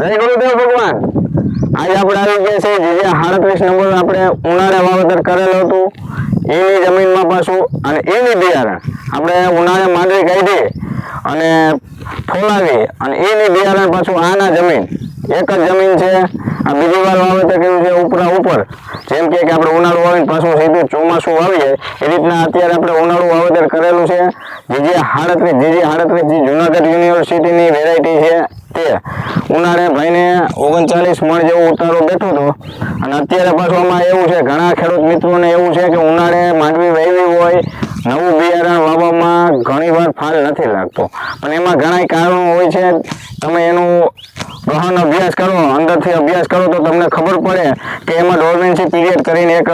જય ગુરુદેવ ભગવાન. આજે આપણે આવી ગયા છે જે સાડત્રીસ નંબર આપણે ઉનાળે વાવેતર કરેલું હતું, એની જમીનમાં પાછું અને એની બિયારણ આપણે ઉનાળે માંડવી કાઢી અને ફોલાવી અને એની બિયારણ પાછું આના જમીન, એક જ જમીન છે. આ બીજી વાર વાવેતર કર્યું છે ઉપરા ઉપર. જેમ કે આપણે ઉનાળું વાવીને પાછું સીધું ચોમાસું વાવીએ, એ રીતના અત્યારે આપણે ઉનાળું વાવેતર કરેલું છે. જે જે હાડત્રીસ, જે જે હાડત્રીસ, જે જુનાગઢ યુનિવર્સિટીની વેરાયટી છે તે ઉનાળે ભાઈને ઓગણચાલીસ મણ જેવો ઉતારો બેઠો હતો. અને અત્યારે પાછું આમાં એવું છે, ઘણા ખેડૂત મિત્રોને એવું છે કે ઉનાળે માંડવી વહેવી હોય, નવું બિયારણ વાવવામાં ઘણી વાર ફાલ નથી લાગતો. પણ એમાં ઘણા કારણો હોય છે. તમે એનું ગહન અભ્યાસ કરો, અંદરથી અભ્યાસ કરો તો તમને ખબર પડે કે એમાં ડોર્મેન્સી પીરિયડ કરીને એક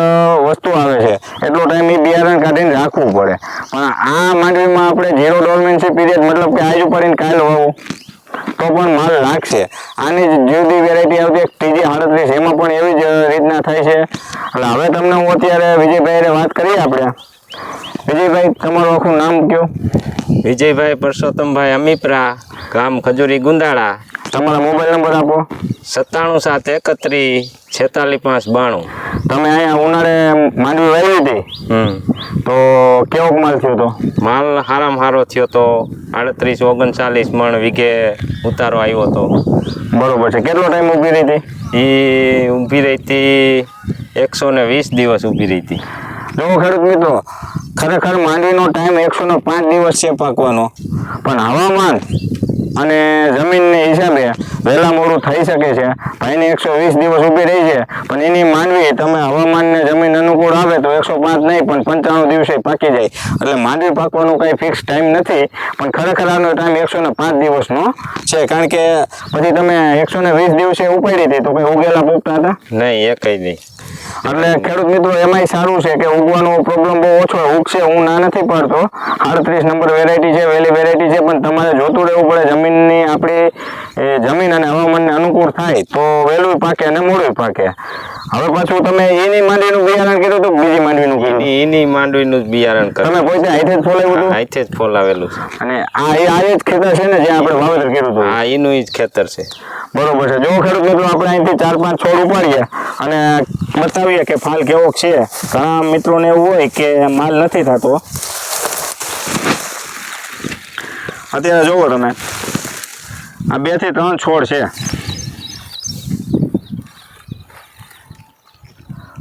વસ્તુ આવે છે. એટલો ટાઈમ એ બિયારણ કાઢીને રાખવું પડે. પણ આ માંડવીમાં આપણે ઝીરો ડોર્મેન્સી પીરિયડ મતલબ કે આજુ પડીને કાલ વાવું. તો પણ માલ લાગશે. આની જુદી વેરાયટી આવતી એક ત્રીજી આડત્રીસ એમાં પણ એવી જ રીતના થાય છે. એટલે હવે તમને હું અત્યારે વિજયભાઈને વાત કરીએ આપણે. વિજયભાઈ, તમારું આખું નામ કયો? વિજયભાઈ પરસોત્તમભાઈ અમીપરા, ગામ ખજૂરી ગુંદાળા. તમારા મોબાઈલ નંબર આપો. સત્તાણું સાત એકત્રીસ છેતાલીસ પાંચ બાણું. તમે અહીંયા ઉનાળે માંડવી વાવી હતી? તો કેવો માલ થયો તો? માલ હારામાં હારો થયો તો આડત્રીસ ઓગણચાલીસ મણ વીઘે ઉતારો આવ્યો હતો. બરોબર છે. કેટલો ટાઈમ ઊભી રહી હતી? એ ઊભી રહી હતી એકસો ને વીસ દિવસ ઊભી રહી હતી. જો ખેડૂત મિત્રો ખરેખર માંડવીનો ટાઈમ એકસો ને પાંચ દિવસ છે પાકવાનો. પણ હવામાન અને જમીનને હિસાબે વહેલા મોડું થઈ શકે છે. ભાઈને એકસો વીસ દિવસ ઊભી રહી છે. પણ એની માનવી તમે હવામાનને જમીન અનુકૂળ આવે તો એકસો પાંચ નહીં, પણ પંચાણું દિવસે પાકી જાય. એટલે માંડવી પાકવાનું કંઈ ફિક્સ ટાઈમ નથી, પણ ખરેખર આનો ટાઈમ એકસો ને પાંચ દિવસનો છે. કારણ કે પછી તમે એકસો ને વીસ દિવસે ઉપાડી હતી, તો કંઈ ઉગેલા પૂગતા હતા? નહીં એ કઈ નહીં. એટલે ખેડૂત મિત્રો, એમાંય સારું છે કે ઉગવાનો પ્રોબ્લેમ બહુ ઓછો ઉગશે હું ના નથી પડતો. આડત્રીસ નંબર વેરાયટી છે, વહેલી વેરાયટી છે, પણ તમારે જોતું રહેવું પડે જમીનની આપણી જમીન અને હવામાનને અનુકૂળ થાય તો વહેલું પાકે અને મોડું પાકે. હવે પાછું તમે એની માંડવીનું બિયારણ કીધું તો બીજી માંડવીનું એની માંડવીનું જ બિયારણ કરે તમે પોતે હાથે જ ફોલાવ્યું હતું? હાથે જ ફોલાવેલું છે. અને આ એ આ જ ખેતર છે ને જે આપણે વાવેતર કર્યું હતું? હા એનું જ ખેતર છે. બરોબર છે. જો ખેડૂત મિત્રો આપણે અહીંથી ચાર પાંચ છોડ ઉપાડીએ અને બતાવીએ કે ફાલ કેવો છે. ઘણા મિત્રોને એવું હોય કે માલ નથી થતો. અત્યારે જોવો તમે. આ બેથી ત્રણ છોડ છે.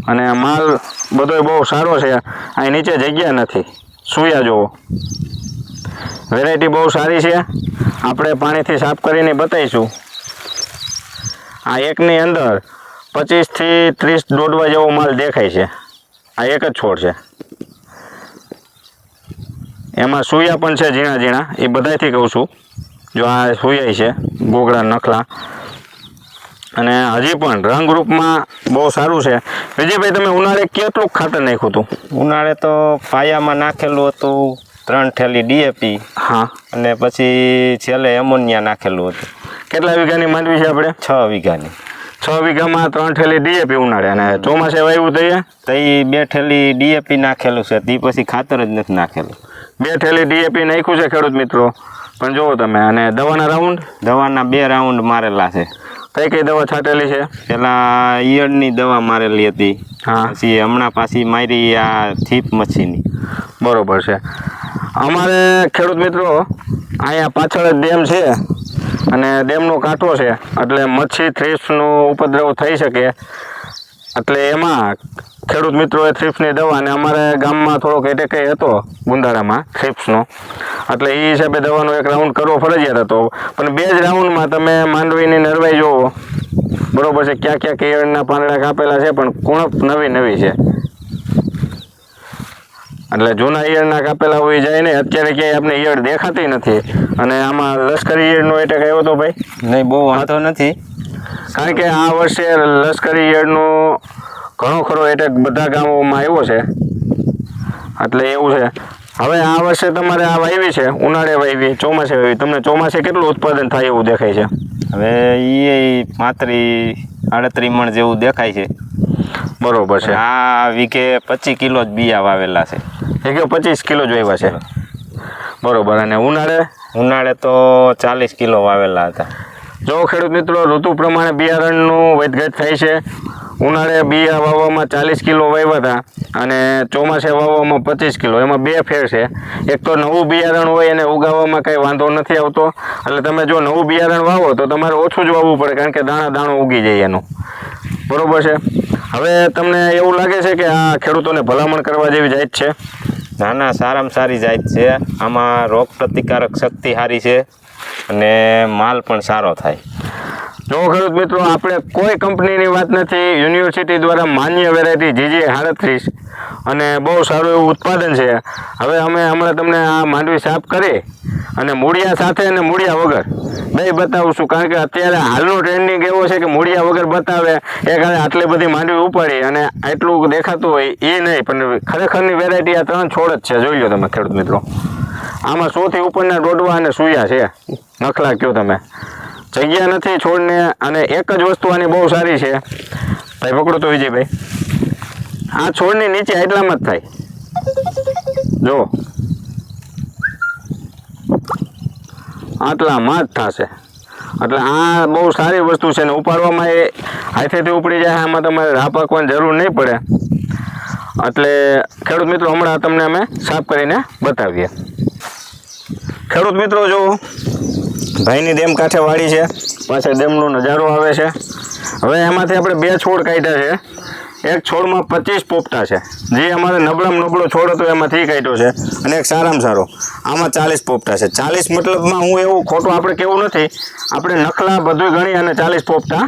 અને માલ બધો બહુ સારો છે. અહીં નીચે જગ્યા નથી. સુયા જુઓ. વેરાયટી બહુ સારી છે. આપણે પાણીથી સાફ કરીને બતાવીશું. આ એકની અંદર પચીસથી ત્રીસ દોડવા જેવો માલ દેખાય છે. આ એક જ છોડ છે. એમાં સૂયા પણ છે ઝીણા ઝીણા. એ બધાયથી કહું છું. જો આ સૂયા છે, ગોગળા નખલા. અને હજી પણ રંગરૂપમાં બહુ સારું છે. વિજયભાઈ તમે ઉનાળે કેટલું ખાતર નાખ્યું હતું? ઉનાળે તો પાયામાં નાખેલું હતું ત્રણ થેલી ડીએપી હા. અને પછી છેલ્લે એમોનિયા નાખેલું હતું. કેટલા વીઘાની માંડવી છે આપણે? છ વીઘાની. છ વીઘામાં ત્રણ ઠેલી ડીએપી ઉનાળે. અને ચોમાસે વાવ્યું થઈએ તો એ બે થેલી ડીએપી નાખેલું છે. તે પછી ખાતર જ નથી નાખેલું. બે ઠેલી ડીએપી નાખ્યું છે ખેડૂત મિત્રો. પણ જુઓ તમે અને દવાના રાઉન્ડ? દવાના બે રાઉન્ડ મારેલા છે. કઈ કઈ દવા છાંટેલી છે? પેલા ઈયળની દવા મારેલી હતી. હા. પછી હમણાં પાછી મારી આ થીપ મચ્છીની બરોબર છે. અમારે ખેડૂત મિત્રો અહીંયા પાછળ ડેમ છે અને ડેમનો કાંઠો છે. એટલે મચ્છી થ્રીપ્સનો ઉપદ્રવ થઈ શકે. એટલે એમાં ખેડૂત મિત્રોએ થ્રીપ્સની દવા અને અમારે ગામમાં થોડોક એટેક હતો ગુંદાળામાં થ્રીપ્સનો એટલે એ હિસાબે દવાનો એક રાઉન્ડ કરવો ફરજિયાત હતો. પણ બે જ રાઉન્ડમાં તમે માંડવીની નરવાઈ જોવો બરોબર છે ક્યાં ક્યાં કેળના પાંદડા કાપેલા છે પણ કુણપ નવી નવી છે. એટલે જૂના ઈયળના કાપેલા હોય જાય ને અત્યારે ક્યાંય આપણે ઈયળ દેખાતી નથી. અને આમાં લશ્કરી ઈયળનો એટેક આવ્યો હતો ભાઈ? નહીં બહુ વાંધો નથી. કારણ કે આ વર્ષે લશ્કરી ઈયળનો ઘણો ખરો એટેક બધા ગામોમાં આવ્યો છે. એટલે એવું છે. હવે આ વર્ષે તમારે આ વાવી છે ઉનાળે વાવી ચોમાસે વાવી તમને ચોમાસે કેટલું ઉત્પાદન થાય એવું દેખાય છે? હવે એ પાંત્રી આડત્રીસ મણ જેવું દેખાય છે. બરોબર છે. આ વીકે પચીસ કિલો જ બિયા વાવેલા છે. એક પચીસ કિલો જ વાવ્યા છે? બરોબર. અને ઉનાળે? ઉનાળે તો ચાલીસ કિલો વાવેલા હતા. જો ખેડૂત મિત્રો ઋતુ પ્રમાણે બિયારણનું વધઘટ થાય છે. ઉનાળે બિયા વાવવામાં ચાલીસ કિલો વાવ્યા હતા અને ચોમાસે વાવવામાં પચીસ કિલો. એમાં બે ફેર છે. એક તો નવું બિયારણ હોય એને ઉગાવવામાં કંઈ વાંધો નથી આવતો. એટલે તમે જો નવું બિયારણ વાવો તો તમારે ઓછું જ વાવવું પડે કારણ કે દાણા દાણો ઉગી જાય એનું. બરોબર છે? હવે તમને એવું લાગે છે કે આ ખેડૂતોને ભલામણ કરવા જેવી જાત છે? નાના સારામાં સારી જાત છે. આમાં રોગ પ્રતિકારક શક્તિ સારી છે અને માલ પણ સારો થાય. જો ખેડૂત મિત્રો, આપણે કોઈ કંપનીની વાત નથી. યુનિવર્સિટી દ્વારા માન્ય વેરાયટી જીજી સાડત્રીસ અને બહુ સારું એવું ઉત્પાદન છે. હવે અમે હમણાં તમને આ માંડવી સાફ કરી અને મૂળિયા સાથે અને મૂળિયા વગર. બે બતાવશું, કારણ કે અત્યારે હાલનો ટ્રેન્ડિંગ એવો છે કે મૂળિયા વગર બતાવે, એ કારણે આટલી બધી માંડવી ઉપાડી અને આટલું દેખાતું હોય એ નહીં, પણ ખરેખરની વેરાયટી આ ત્રણ છોડ જ છે. જોઈ લો તમે ખેડૂત મિત્રો. આમાં સૌથી ઉપરના ડોડવા અને સૂયા છે. નખલા કયો તમે. જગ્યા નથી છોડને અને એક જ વસ્તુ આની બહુ સારી છે. ભાઈ, પકડો તો વિજયભાઈ. આ છોડની નીચે એટલામાં જ થાય. જો આટલામાં જ થશે. એટલે આ બહુ સારી વસ્તુ છે ને ઉપાડવામાં એ હાથેથી ઉપડી જાય, આમાં તમારે રાહ પાકવાની જરૂર નહીં પડે. એટલે ખેડૂત મિત્રો, હમણાં તમને અમે સાફ કરીને બતાવીએ. ખેડૂત મિત્રો જો ભાઈની ડેમ કાંઠે વાડી છે, પાછળ ડેમનો નજારો આવે છે. હવે એમાંથી આપણે બે છોડ કાઢ્યા છે. એક છોડમાં પચીસ પોપટા છે. જે અમારે નબળામાં નબળો છોડ હતો એમાંથી કાઢ્યો છે અને એક સારામાં સારો. આમાં ચાલીસ પોપટા છે. ચાલીસ મતલબમાં હું એવું ખોટું આપણે કેવું નથી. આપણે નખલા બધું ગણી અને ચાલીસ પોપટા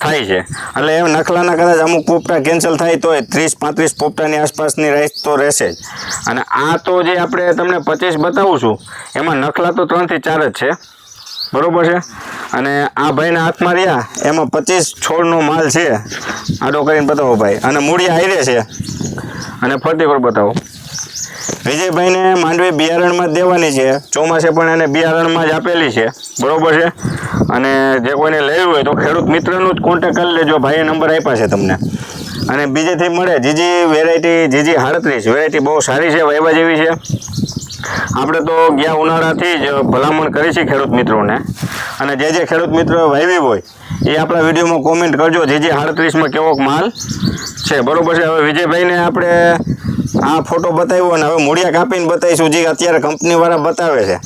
થાય છે. એટલે એમ નખલાના કદાચ અમુક પોપટા કેન્સલ થાય તોય ત્રીસ, પાંત્રીસ પોપટાની આસપાસની રાઈસ તો રહેશે જ. અને આ તો જે આપણે તમને પચીસ બતાવું છું, એમાં નખલા તો ત્રણથી ચાર જ છે. બરોબર છે? અને આ ભાઈના હાથમાં રહ્યા એમાં પચીસ છોડનો માલ છે. આડો કરીને બતાવો ભાઈ. અને મૂળિયા હાઈરે છે. અને ફરતી પર બતાવો. વિજયભાઈને માંડવી બિયારણમાં જ દેવાની છે. ચોમાસે પણ એને બિયારણમાં જ આપેલી છે. બરોબર છે? અને જે કોઈને લેવું હોય તો ખેડૂત મિત્રનું જ કોન્ટેક કરી લેજો. ભાઈએ નંબર આપ્યા છે તમને. અને બીજેથી મળે. જીજી વેરાયટી જીજી હાડત્રીસ. વેરાયટી બહુ સારી છે, વાયવા જેવી છે. આપણે તો ગયા ઉનાળાથી જ ભલામણ કરી છે ખેડૂત મિત્રોને. અને જે જે ખેડૂત મિત્રો વાવી હોય, એ આપણા વિડીયોમાં કોમેન્ટ કરજો. જે જે સાડત્રીસમાં કેવોક માલ છે. બરોબર છે? હવે વિજયભાઈને આપણે આ ફોટો બતાવ્યો અને હવે મૂળિયા કાપીને બતાવીશું. જે અત્યારે કંપનીવાળા બતાવે છે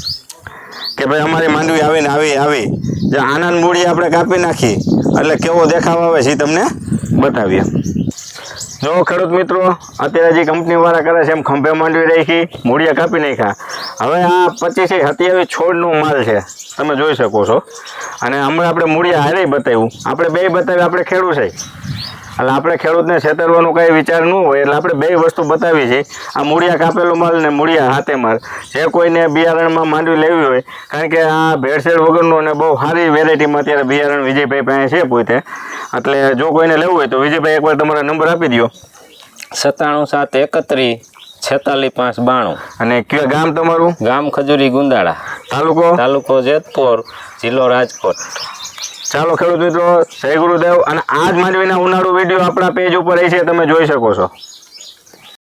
કે ભાઈ અમારી માંડવી આવીને આવી આવી. જે આનંદ મૂળી આપણે કાપી નાખી. એટલે કેવો દેખાવ આવે છે એ તમને બતાવીએ. જો ખેડૂત મિત્રો, અત્યારે જે કંપનીવાળા કરે છે એમ ખંભે માંડવી રાખી, મૂળિયા કાપી નાખ્યા. હવે આ પચીસ સત્યાવીસ છોડનો માલ છે, તમે જોઈ શકો છો. અને હમણાં આપણે મૂળિયા હારે બતાવ્યું. આપણે બે બતાવ્યું, આપણે ખેડૂત છે. એટલે આપણે ખેડૂતને છેતરવાનું કાંઈ વિચાર ન હોય એટલે આપણે બે વસ્તુ બતાવી છે. આ મૂળિયા કાપેલો માલ ને મૂળિયા હાથે માલ. જે કોઈને બિયારણમાં માંડવી લેવી હોય કારણ કે આ ભેળસેળ વગરનું અને બહુ સારી વેરાયટીમાં અત્યારે બિયારણ વિજયભાઈ પાસે છે પોતે. એટલે જો કોઈને લેવું હોય તો વિજયભાઈ એકવાર તમારો નંબર આપી દો સત્તાણું સાત એકત્રીસ છેતાલીસ પાંચ બાણું. અને કયો ગામ તમારું? ગામ ખજૂરી ગુંદાળા. તાલુકો? તાલુકો જેતપુર જિલ્લો રાજકોટ. ચાલો ખેડૂત મિત્રો, જય ગુરુદેવ અને આ જ માંડવીના ઉનાળુ વીડિયો આપણા પેજ ઉપર રહી છે, તમે જોઈ શકો છો.